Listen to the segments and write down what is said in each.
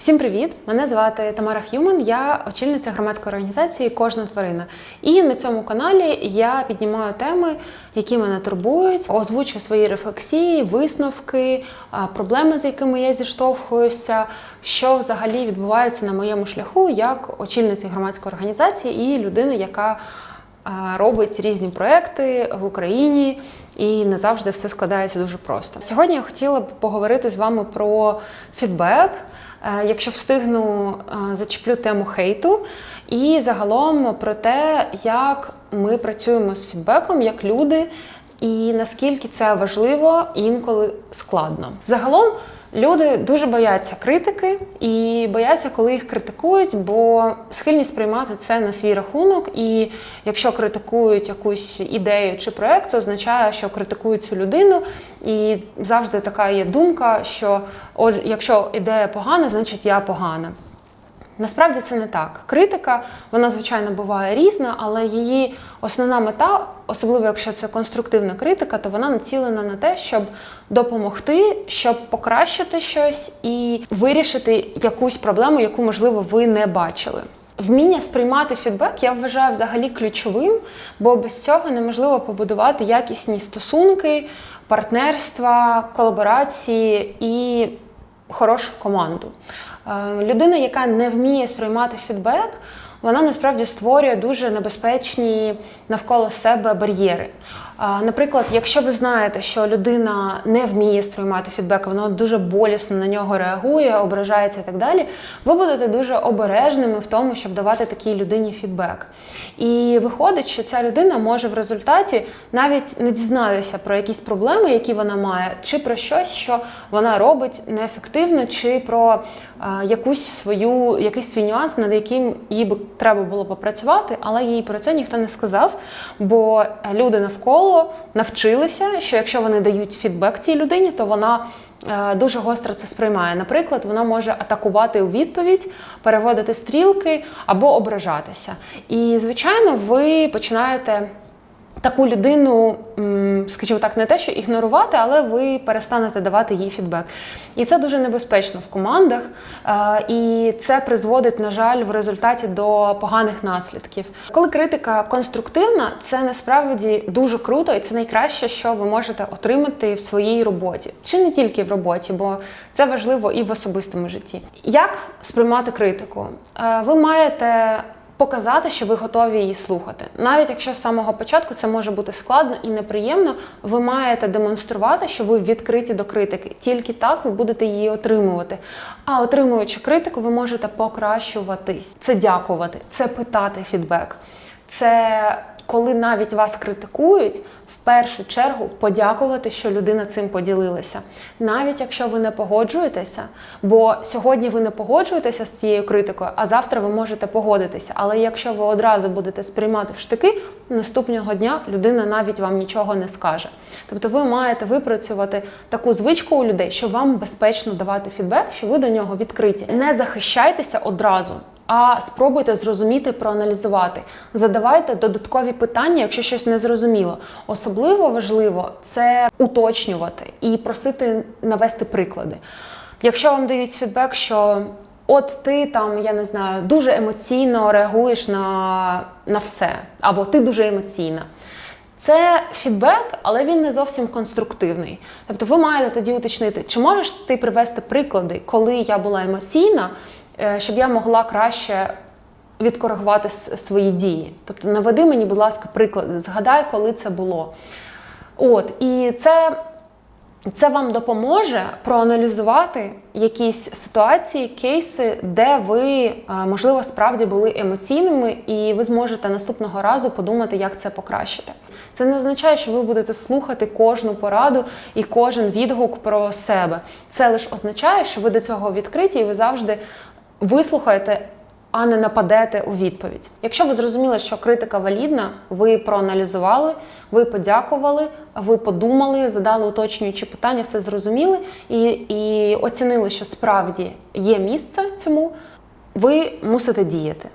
Всім привіт! Мене звати Тамара Х'юман, я очільниця громадської організації Кожна тварина. І на цьому каналі я піднімаю теми, які мене турбують, озвучую свої рефлексії, висновки, проблеми, з якими я зіштовхуюся, що взагалі відбувається на моєму шляху як очільниці громадської організації і людини, яка робить різні проекти в Україні, і не завжди все складається дуже просто. Сьогодні я хотіла б поговорити з вами про фідбек. Е, Якщо встигну, е, зачеплю тему хейту і загалом про те, як ми працюємо з фідбеком як люди, і наскільки це важливо інколи складно. Загалом люди дуже бояться критики і бояться, коли їх критикують, бо схильні сприймати це на свій рахунок. І якщо критикують якусь ідею чи проект, це означає, що критикують цю людину. І завжди така є думка, що якщо ідея погана, значить я погана. Насправді це не так. Критика, вона звичайно буває різна, але її основна мета, особливо якщо це конструктивна критика, то вона націлена на те, щоб допомогти, щоб покращити щось і вирішити якусь проблему, яку можливо ви не бачили. Вміння сприймати фідбек я вважаю взагалі ключовим, бо без цього неможливо побудувати якісні стосунки, партнерства, колаборації і хорошу команду. Е, Людина, яка не вміє сприймати фідбек, вона насправді створює дуже небезпечні навколо себе бар'єри. Наприклад, якщо ви знаєте, що людина не вміє сприймати фідбек, вона дуже болісно на нього реагує, ображається і так далі, ви будете дуже обережними в тому, щоб давати такій людині фідбек. І виходить, що ця людина може в результаті навіть не дізнатися про якісь проблеми, які вона має, чи про щось, що вона робить неефективно, чи про якусь свою, якийсь свій нюанс, над яким їй би треба було попрацювати, але їй про це ніхто не сказав. Бо люди навколо навчилися, що якщо вони дають фідбек цій людині, то вона е, дуже гостро це сприймає. Наприклад, вона може атакувати у відповідь, переводити стрілки або ображатися. І, звичайно, ви починаєте. Таку людину, скажімо так, не те, що ігнорувати, але ви перестанете давати їй фідбек. І це дуже небезпечно в командах, е, і це призводить, на жаль, в результаті до поганих наслідків. Коли критика конструктивна, це насправді дуже круто, і це найкраще, що ви можете отримати в своїй роботі, чи не тільки в роботі, бо це важливо і в особистому житті. Як сприймати критику? Е, Ви маєте показати, що ви готові її слухати. Навіть якщо з самого початку це може бути складно і неприємно, ви маєте демонструвати, що ви відкриті до критики. Тільки так ви будете її отримувати. А отримуючи критику, ви можете покращуватись. Це дякувати, це питати фідбек. Це коли навіть вас критикують, в першу чергу подякувати, що людина цим поділилася. Навіть якщо ви не погоджуєтеся, бо сьогодні ви не погоджуєтеся з цією критикою, а завтра ви можете погодитися. Але якщо ви одразу будете сприймати в штики, наступного дня людина навіть вам нічого не скаже. Тобто ви маєте випрацювати таку звичку у людей, що вам безпечно давати фідбек, що ви до нього відкриті. Не захищайтеся одразу. А спробуйте зрозуміти, проаналізувати. Задавайте додаткові питання, якщо щось не зрозуміло. Особливо важливо це уточнювати і просити навести приклади. Якщо вам дають фідбек, що от ти там, я не знаю, дуже емоційно реагуєш на, на все, або ти дуже емоційна. Це фідбек, але він не зовсім конструктивний. Тобто ви маєте тоді уточнити, чи можеш ти привести приклади, коли я була емоційна, е, щоб я могла краще відкоригувати свої дії. Тобто наведи мені, будь ласка, приклади, згадай, коли це було. От, і це, це вам допоможе проаналізувати якісь ситуації, кейси, де ви, е, можливо, справді були емоційними, і ви зможете наступного разу подумати, як це покращити. Це не означає, що ви будете слухати кожну пораду і кожен відгук про себе. Це лише означає, що ви до цього відкриті і ви завжди вислухаєте а не нападете у відповідь. Якщо ви зрозуміли, що критика валідна, ви проаналізували, ви подякували, ви подумали, задали уточнюючі питання, все зрозуміли і, і оцінили, що справді є місце цьому, ви мусите діяти.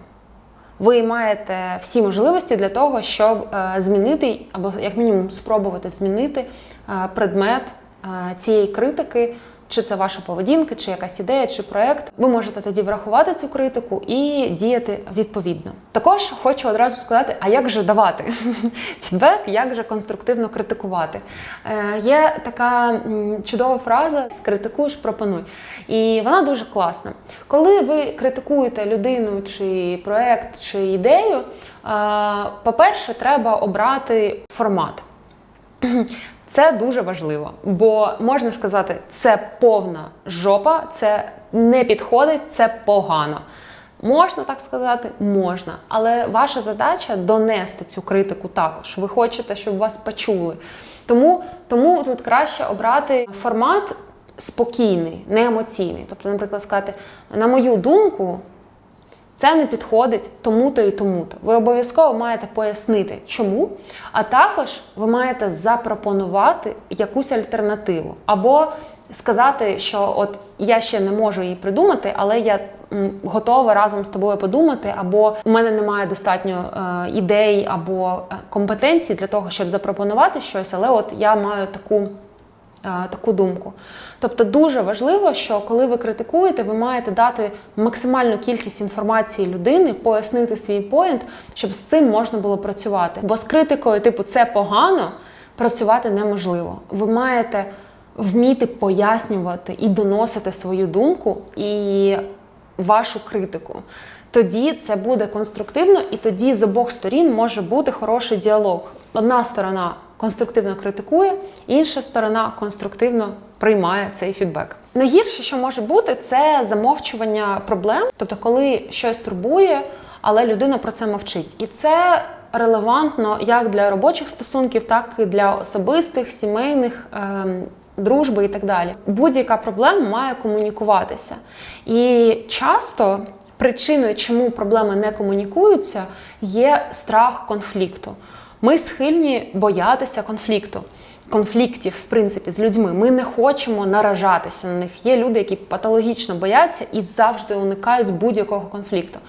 Ви маєте всі можливості для того, щоб е, змінити або як мінімум спробувати змінити е, предмет е, цієї критики чи це ваша поведінка, чи якась ідея, чи проект. Ви можете тоді врахувати цю критику і діяти відповідно. Також хочу одразу сказати: а як же давати фідбек, як же конструктивно критикувати? Е, Є така чудова фраза: критикуєш, пропонуй. І вона дуже класна. Коли ви критикуєте людину, чи проект, чи ідею, по-перше, треба обрати формат. Це дуже важливо, бо можна сказати, це повна жопа, це не підходить, це погано. Можна так сказати, можна, але ваша задача донести цю критику також. Ви хочете, щоб вас почули. Тому, тому тут краще обрати формат спокійний, не емоційний. Тобто, наприклад, сказати, на мою думку, це не підходить тому-то і тому-то. Ви обов'язково маєте пояснити, чому, а також ви маєте запропонувати якусь альтернативу. Або сказати, що от я ще не можу її придумати, але я готова разом з тобою подумати, або у мене немає достатньо е, ідей або е, компетенцій для того, щоб запропонувати щось, але от я маю таку таку думку. Тобто дуже важливо, що коли ви критикуєте, ви маєте дати максимальну кількість інформації людини, пояснити свій поінт, щоб з цим можна було працювати. Бо з критикою, типу, це погано, працювати неможливо. Ви маєте вміти пояснювати і доносити свою думку і вашу критику. Тоді це буде конструктивно, і тоді з обох сторін може бути хороший діалог. Одна сторона конструктивно критикує, інша сторона конструктивно приймає цей фідбек. Найгірше, що може бути, це замовчування проблем, тобто, коли щось турбує, але людина про це мовчить. І це релевантно як для робочих стосунків, так і для особистих, сімейних. ем, Дружби і так далі. Будь-яка проблема має комунікуватися. І часто причиною, чому проблеми не комунікуються, є страх конфлікту. Ми схильні боятися конфлікту, конфліктів, в принципі, з людьми. Ми не хочемо наражатися на них. Є люди, які патологічно бояться і завжди уникають будь-якого конфлікту.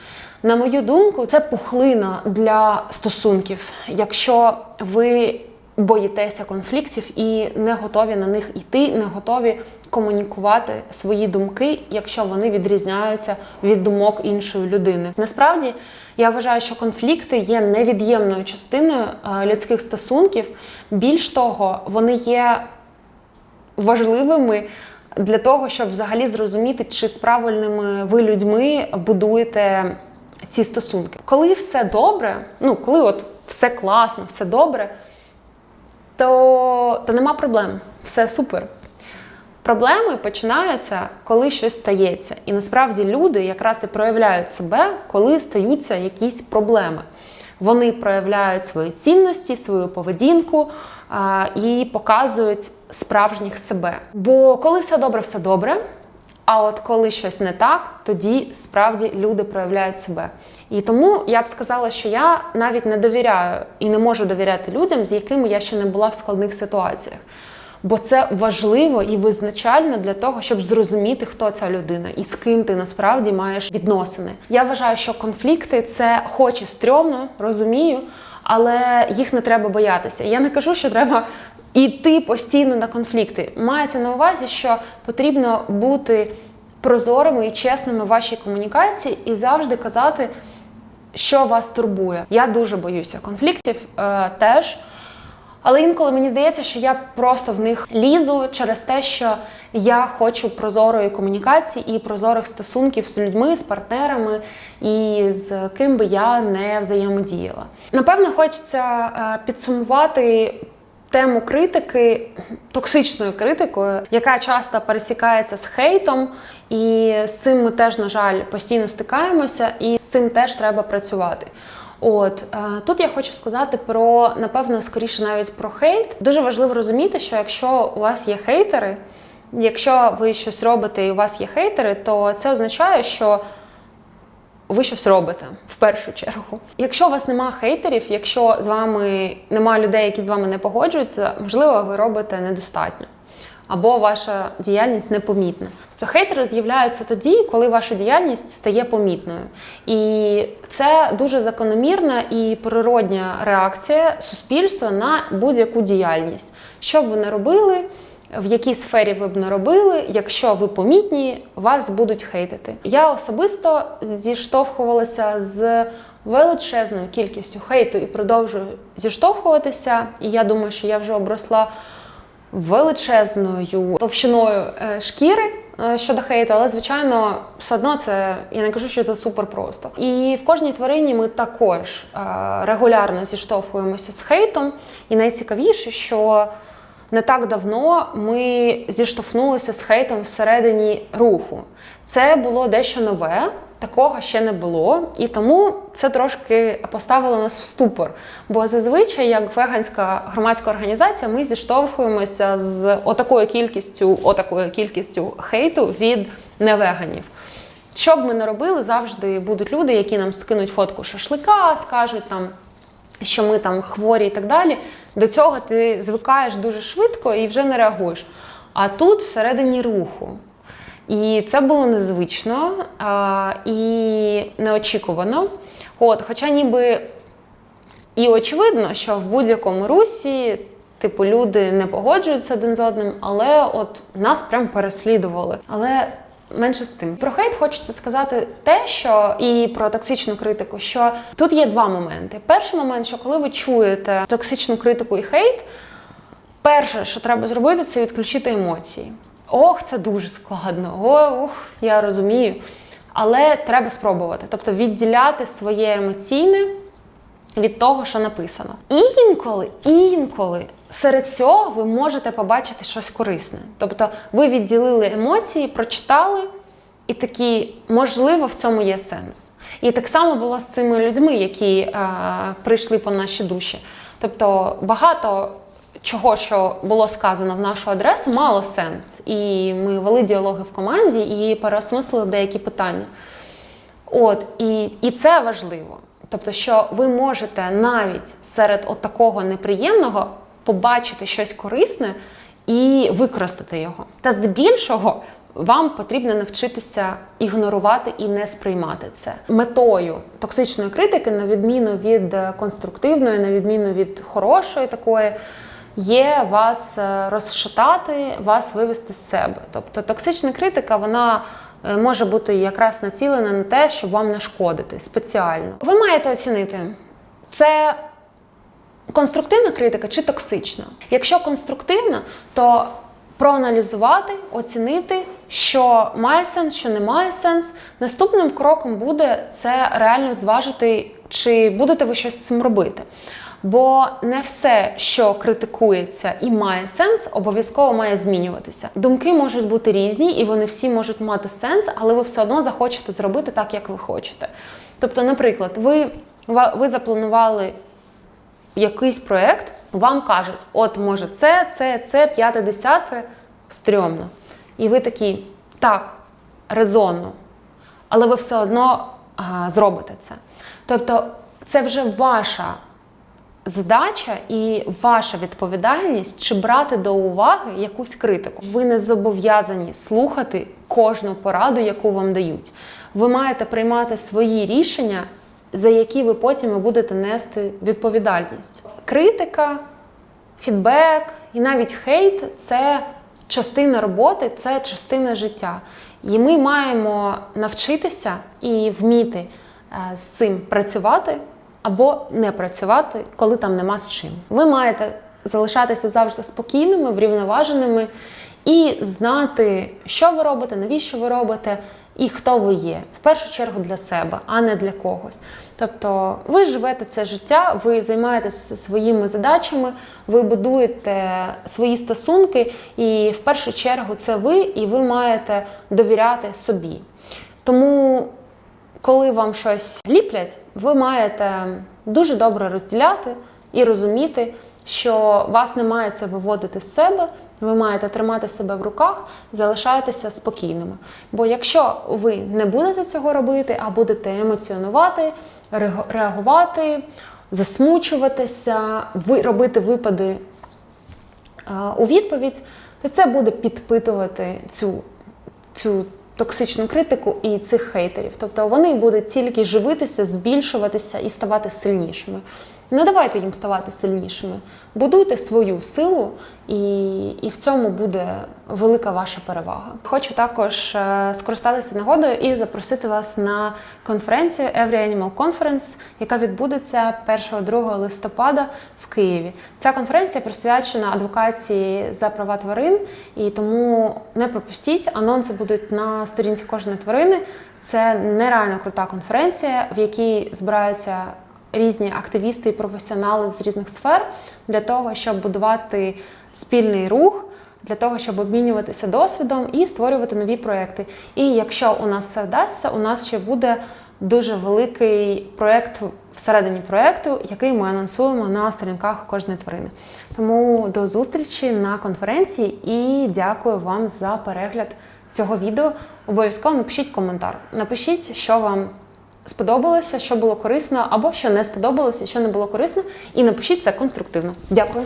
На мою думку, це пухлина для стосунків. Якщо ви боїтеся конфліктів і не готові на них йти, не готові комунікувати свої думки, якщо вони відрізняються від думок іншої людини. Насправді я вважаю, що конфлікти є невід'ємною частиною е, людських стосунків. Більш того, вони є важливими для того, щоб взагалі зрозуміти, чи з правильними ви людьми будуєте ці стосунки. Коли все добре, ну коли от все класно, все добре то, то нема проблем, все супер. Проблеми починаються, коли щось стається. І насправді люди якраз і проявляють себе, коли стаються якісь проблеми. Вони проявляють свої цінності, свою поведінку а, і показують справжніх себе. Бо коли все добре, все добре. А от коли щось не так, тоді справді люди проявляють себе. І тому я б сказала, що я навіть не довіряю і не можу довіряти людям, з якими я ще не була в складних ситуаціях. Бо це важливо і визначально для того, щоб зрозуміти, хто ця людина і з ким ти насправді маєш відносини. Я вважаю, що конфлікти це хоч і стрьомно, розумію, але їх не треба боятися. Я не кажу, що треба йти постійно на конфлікти. Мається на увазі, що потрібно бути прозорими і чесними в вашій комунікації і завжди казати, що вас турбує. Я дуже боюся конфліктів е, теж. Але інколи мені здається, що я просто в них лізу через те, що я хочу прозорої комунікації і прозорих стосунків з людьми, з партнерами і з ким би я не взаємодіяла. Напевно, хочеться е, підсумувати. Тему критики, токсичною критикою, яка часто пересікається з хейтом, і з цим ми теж, на жаль, постійно стикаємося, і з цим теж треба працювати. От е, тут я хочу сказати про напевно скоріше навіть про хейт. Дуже важливо розуміти, що якщо у вас є хейтери, якщо ви щось робите і у вас є хейтери, то це означає, що ви щось робите в першу чергу. Якщо у вас немає хейтерів, якщо з вами немає людей, які з вами не погоджуються, можливо, ви робите недостатньо. Або ваша діяльність непомітна. То хейтери з'являються тоді, коли ваша діяльність стає помітною. І це дуже закономірна і природня реакція суспільства на будь-яку діяльність. Що б ви не робили, в якій сфері ви б не робили, якщо ви помітні, вас будуть хейтити. Я особисто зіштовхувалася з величезною кількістю хейту і продовжую зіштовхуватися. І я думаю, що я вже обросла величезною товщиною е, шкіри е, щодо хейту, але звичайно, все одно це я не кажу, що це супер просто. І в кожній тварині ми також е, регулярно зіштовхуємося з хейтом. І найцікавіше, що не так давно ми зіштовхнулися з хейтом всередині руху. Це було дещо нове, такого ще не було, і тому це трошки поставило нас в ступор. Бо зазвичай, як веганська громадська організація, ми зіштовхуємося з отакою кількістю, отакою кількістю хейту від невеганів. Що б ми не робили, завжди будуть люди, які нам скинуть фотку шашлика, скажуть там що ми там хворі і так далі. До цього ти звикаєш дуже швидко і вже не реагуєш. А тут всередині руху. І це було незвично а, і неочікувано. От, Хоча ніби і очевидно, що в будь-якому русі, типу, люди не погоджуються один з одним, але от нас прям переслідували. Але менше з тим. Про хейт хочеться сказати те, що і про токсичну критику, що тут є два моменти. Перший момент, що коли ви чуєте токсичну критику і хейт, перше, що треба зробити, це відключити емоції. Ох, це дуже складно. Ох, я розумію. Але треба спробувати, тобто відділяти своє емоційне від того, що написано. І інколи, інколи серед цього ви можете побачити щось корисне. Тобто ви відділили емоції, прочитали, і такі, можливо, в цьому є сенс. І так само було з цими людьми, які е, прийшли по наші душі. Тобто багато чого, що було сказано в нашу адресу, мало сенс. І ми вели діалоги в команді і переосмислили деякі питання. От, і, і це важливо. Тобто, що ви можете навіть серед от такого неприємного побачити щось корисне і використати його. Та здебільшого вам потрібно навчитися ігнорувати і не сприймати це. Метою токсичної критики, на відміну від конструктивної, на відміну від хорошої такої. Є вас е, розшатати, вас вивести з себе. Тобто токсична критика, вона е, може бути якраз націлена на те, щоб вам нашкодити спеціально. Ви маєте оцінити, це конструктивна критика чи токсична. Якщо конструктивна, то проаналізувати, оцінити, що має сенс, що не має сенс. Наступним кроком буде це реально зважити, чи будете ви щось з цим робити. Бо не все, що критикується і має сенс, обов'язково має змінюватися. Думки можуть бути різні, і вони всі можуть мати сенс, але ви все одно захочете зробити так, як ви хочете. Тобто, наприклад, ви, ви запланували якийсь проєкт, вам кажуть, от може це, це, це, п'яте, десяте, стрьомно. І ви такі, так, резонно, але ви все одно а, зробите це. Тобто, це вже ваша задача і ваша відповідальність чи брати до уваги якусь критику. Ви не зобов'язані слухати кожну пораду, яку вам дають. Ви маєте приймати свої рішення, за які ви потім будете нести відповідальність. Критика, фідбек і навіть хейт це частина роботи, це частина життя. І ми маємо навчитися і вміти е, з цим працювати або не працювати, коли там нема з чим. Ви маєте залишатися завжди спокійними, врівноваженими і знати, що ви робите, навіщо ви робите і хто ви є. В першу чергу для себе, а не для когось. Тобто ви живете це життя, ви займаєтеся своїми задачами, ви будуєте свої стосунки, і в першу чергу це ви, і ви маєте довіряти собі. Тому коли вам щось ліплять, ви маєте дуже добре розділяти і розуміти, що вас не має це виводити з себе. Ви маєте тримати себе в руках, залишайтеся спокійними. Бо якщо ви не будете цього робити, а будете емоціонувати, реагувати, засмучуватися, робити випади у відповідь, то це буде підпитувати цю, цю токсичну критику і цих хейтерів. Тобто вони будуть тільки живитися, збільшуватися і ставати сильнішими. Не давайте їм ставати сильнішими. Будуйте свою силу, і, і в цьому буде велика ваша перевага. Хочу також е, скористатися нагодою і запросити вас на конференцію Every Animal Conference, яка відбудеться 1-2 листопада в Києві. Ця конференція присвячена адвокації за права тварин, і тому не пропустіть. Анонси будуть на сторінці кожної тварини. Це нереально крута конференція, в якій збираються різні активісти і професіонали з різних сфер для того, щоб будувати спільний рух, для того, щоб обмінюватися досвідом і створювати нові проекти. І якщо у нас все вдасться, у нас ще буде дуже великий проект всередині проекту, який ми анонсуємо на сторінках кожної тварини. Тому до зустрічі на конференції і дякую вам за перегляд цього відео. Обов'язково напишіть коментар. Напишіть, що вам сподобалося, що було корисно, або що не сподобалося, що не було корисно, і напишіть це конструктивно. Дякую.